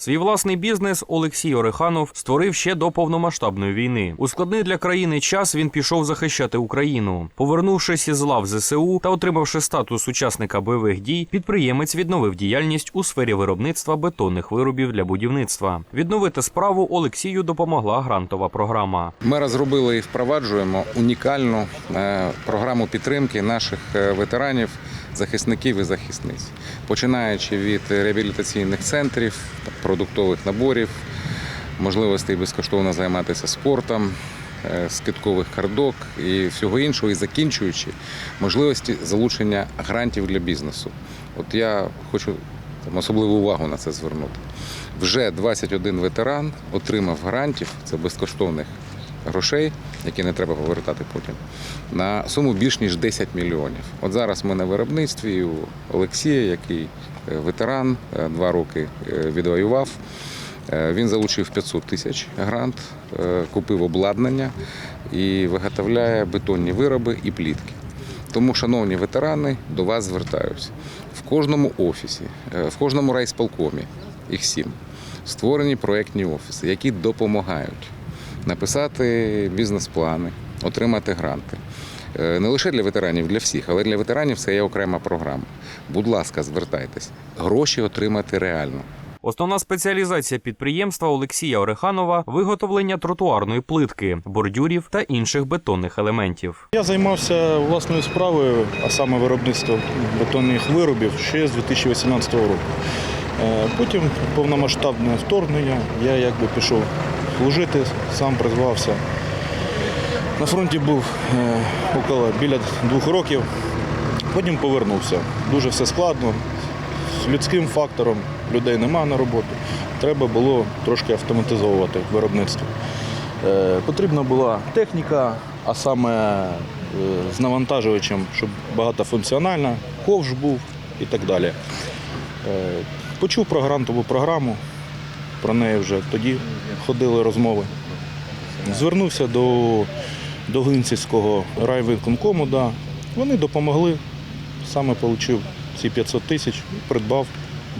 Свій власний бізнес Олексій Ореханов створив ще до повномасштабної війни. У складний для країни час він пішов захищати Україну. Повернувшись із лав ЗСУ та отримавши статус учасника бойових дій, підприємець відновив діяльність у сфері виробництва бетонних виробів для будівництва. Відновити справу Олексію допомогла грантова програма. Ми розробили і впроваджуємо унікальну е, програму підтримки наших е, ветеранів, захисників і захисниць, починаючи від реабілітаційних центрів, продуктових наборів, можливостей безкоштовно займатися спортом, е, скидкових карток і всього іншого, і закінчуючи можливості залучення грантів для бізнесу. От я хочу там, особливу увагу на це звернути. Вже 21 ветеран отримав грантів, це безкоштовних грошей, які не треба повертати потім, на суму більш ніж 10 мільйонів. От зараз ми на виробництві у Олексія, який е, ветеран, е, два роки е, відвоював. Він залучив 500 тисяч грант, купив обладнання і виготовляє бетонні вироби і плітки. Тому, шановні ветерани, до вас звертаюся. В кожному офісі, в кожному райсполкомі, їх сім, створені проєктні офіси, які допомагають написати бізнес-плани, отримати гранти. Е, Не лише для ветеранів, для всіх, але для ветеранів це є окрема програма. Будь ласка, звертайтесь. Гроші отримати реально. Основна спеціалізація підприємства Олексія Ореханова виготовлення тротуарної плитки, бордюрів та інших бетонних елементів. Я займався власною справою, а саме виробництвом бетонних виробів ще з 2018 року. Е, Потім повномасштабне вторгнення, я якби пішов служити, сам призвався. На фронті був е, около біля двох років, потім повернувся. Дуже все складно, з людським фактором людей нема на роботу. Треба було трошки автоматизовувати виробництво. Е, Потрібна була техніка, а саме е, з навантажувачем, щоб багатофункціональна, ковш був і так далі. Почув про грантову програму, про неї вже тоді ходили розмови. Звернувся до, до Глинцівського райвиконкому, да. вони допомогли, саме отримав ці 500 тисяч і придбав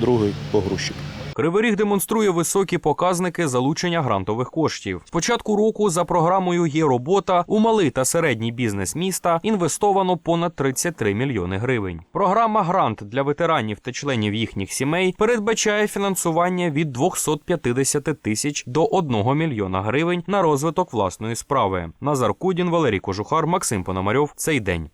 другий погрузчик. Кривий Ріг демонструє високі показники залучення грантових коштів. З початку року за програмою є робота у малий та середній бізнес міста інвестовано понад 33 мільйони гривень. Програма Грант для ветеранів та членів їхніх сімей передбачає фінансування від 250 тисяч до 1 мільйона гривень на розвиток власної справи. Назар Кудін, Валерій Кожухар, Максим Пономарьов. Цей день.